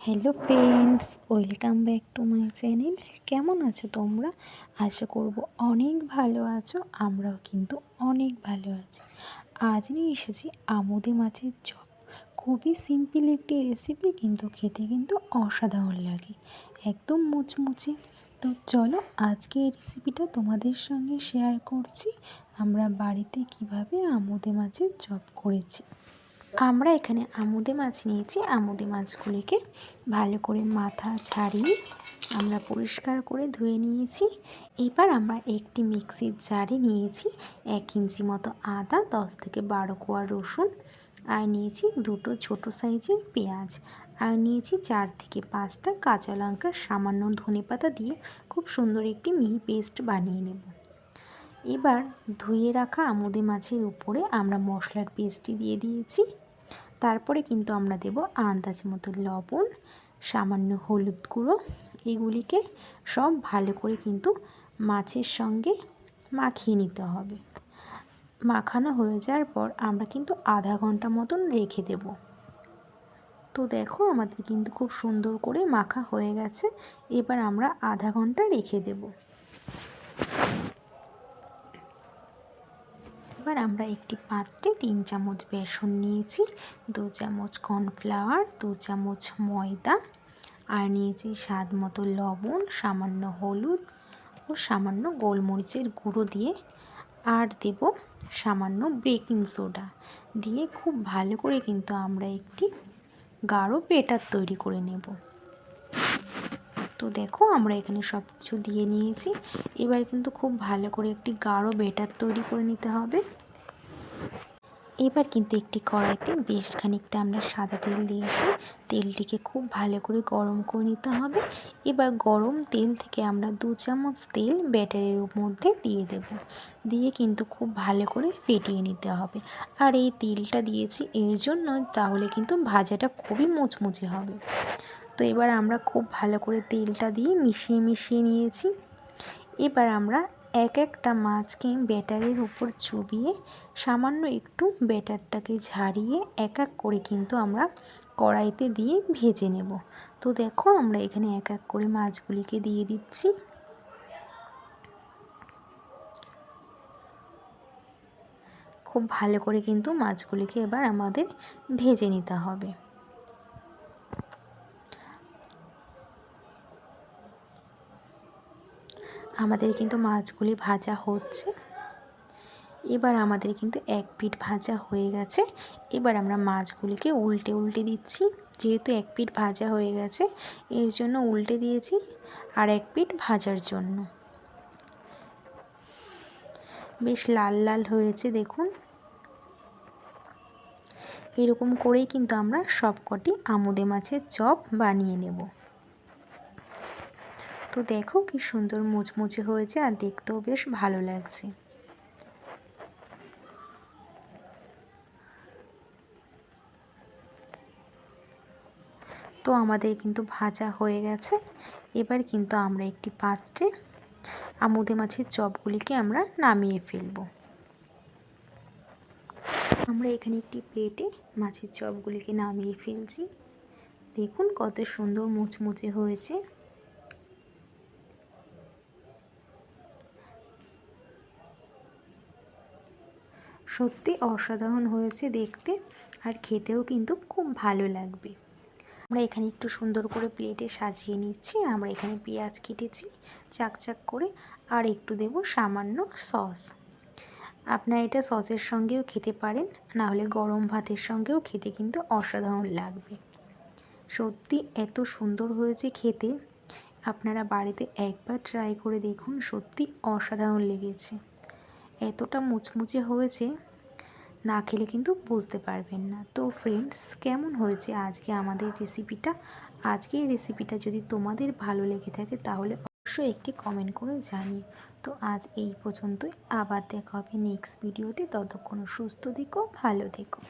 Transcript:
Hello friends welcome back to my channel কেমন আছো তোমরা? আশা করব অনেক ভালো আছো, আমরাও কিন্তু অনেক ভালো আছি। আজ নিয়ে এসেছি আমোদে মাছের চপ। খুবই সিম্পল একটি রেসিপি কিন্তু খেতে কিন্তু অসাধারণ লাগে। একদম মুচমুচে। তো চলো আজকে এই রেসিপিটা তোমাদের সঙ্গে শেয়ার করছি। আমরা বাড়িতে কীভাবে আমোদে মাছের চপ করেছি। আমরা এখানে আমুদে মাছ নিয়েছি। আমুদে মাছগুলিকে ভালো করে মাথা ছাড়িয়ে আমরা পরিষ্কার করে ধুয়ে নিয়েছি। এবার আমরা একটি মিক্সির জারে নিয়েছি এক ইঞ্চি মতো আদা, দশ থেকে বারো কোয়া রসুন, আর নিয়েছি দুটো ছোট সাইজের পেঁয়াজ, আর নিয়েছি চার থেকে পাঁচটা কাঁচা লঙ্কা, সামান্য ধনে পাতা দিয়ে খুব সুন্দর একটি মিহি পেস্ট বানিয়ে নেব। এবার ধুয়ে রাখা আমুদে মাছের উপরে আমরা মশলার পেস্টটি দিয়ে দিয়েছি। তারপরে কিন্তু আমরা দেব আন্দাজ মতো লবণ, সামান্য হলুদ গুঁড়ো। এগুলিকে সব ভালো করে কিন্তু মাছের সঙ্গে মাখিয়ে নিতে হবে। মাখানো হয়ে যাওয়ার পর আমরা কিন্তু আধা ঘণ্টা মতন রেখে দেব। তো দেখো আমাদের কিন্তু খুব সুন্দর করে মাখা হয়ে গেছে। এবার আমরা আধা ঘণ্টা রেখে দেব। এবার আমরা একটি পাত্রে তিন চামচ বেসন নিয়েছি, দু চামচ কর্নফ্লাওয়ার, দু চামচ ময়দা, আর নিয়েছি স্বাদ মতো লবণ, সামান্য হলুদ ও সামান্য গোলমরিচের গুঁড়ো দিয়ে। আর দেব সামান্য বেকিং সোডা দিয়ে খুব ভালো করে কিন্তু আমরা একটি গাঢ় বেটার তৈরি করে নেব। তো দেখো আমরা এখানে সব কিছু দিয়ে নিয়েছি। এবার কিন্তু খুব ভালো করে একটি গাঢ় বেটার তৈরি করে নিতে হবে। এবার কিন্তু একটি কড়াইতে বেশ খানিকটা আমরা সাদা তেল দিয়েছি। তেলটিকে খুব ভালো করে গরম করে নিতে হবে। এবার গরম তেল থেকে আমরা দু চামচ তেল ব্যাটারের মধ্যে দিয়ে দেব। দিয়ে কিন্তু খুব ভালো করে ফেটিয়ে নিতে হবে। আর এই তেলটা দিয়েছি এর জন্য তাহলে কিন্তু ভাজাটা খুবই মুচমুচে হবে। তো এবার আমরা খুব ভালো করে তেলটা দিয়ে মিশিয়ে মিশিয়ে নিয়েছি। এবার আমরা এক একটা মাছকে ব্যাটারের উপর চুবিয়ে সামান্য একটু ব্যাটারটাকে ঝারিয়ে এক এক করে কিন্তু আমরা কড়াইতে দিয়ে ভেজে নেব। তো দেখো আমরা এখানে এক এক করে মাছগুলিকে দিয়ে দিচ্ছি। খুব ভালো করে কিন্তু মাছগুলিকে এবার আমাদের ভেজে নিতে হবে। আমাদের কিন্তু মাছগুলি ভাজা হচ্ছে। এবার আমাদের কিন্তু এক পিঠ ভাজা হয়ে গেছে। এবার আমরা মাছগুলিকে উল্টে উল্টে দিচ্ছি। যেহেতু এক পিঠ ভাজা হয়ে গেছে, এর জন্য উল্টে দিয়েছি আর এক পিঠ ভাজার জন্য। বেশ লাল লাল হয়েছে, দেখুন। এরকম করেই কিন্তু আমরা সবকটি আমুদে মাছের চপ বানিয়ে নেব। তো দেখো কি সুন্দর মুচমুচে হয়েছে আর দেখতেও বেশ ভালো লাগছে। তো আমাদের কিন্তু ভাজা হয়ে গেছে। এবার কিন্তু আমরা একটি পাত্রে আমুদে মাছের চপগুলিকে আমরা নামিয়ে ফেলব। আমরা এখানে একটি প্লেটে মাছের চপগুলিকে নামিয়ে ফেলছি। দেখুন কত সুন্দর মুচমুচে হয়েছে। সত্যি অসাধারণ হয়েছে দেখতে আর খেতেও কিন্তু খুব ভালো লাগবে। আমরা এখানে একটু সুন্দর করে প্লেটে সাজিয়ে নিচ্ছি, আমরা এখানে পেঁয়াজ কেটেছি চাকচাক করে আর একটু দেব সামান্য সস আপনারা এটা সসের সঙ্গেও খেতে পারেন, না হলে গরম ভাতের সঙ্গেও খেতে কিন্তু অসাধারণ লাগবে। সত্যি এত সুন্দর হয়েছে খেতে, আপনারা বাড়িতে একবার ট্রাই করে দেখুন, সত্যি অসাধারণ লেগেছে। এতটা মুচমুচে হয়েছে, না খেলে কিন্তু বুঝতে পারবেন না। তো ফ্রেন্ডস কেমন হয়েছে আজকে আমাদের রেসিপিটা আজকে এই রেসিপিটা যদি তোমাদের ভালো লেগে থাকে, তাহলে অবশ্যই একটি কমেন্ট করে জানিয়ে তো আজ এই পর্যন্তই। আবার দেখা হবে নেক্সট ভিডিওতে ততক্ষণ সুস্থ থেকো, ভালো থেকো।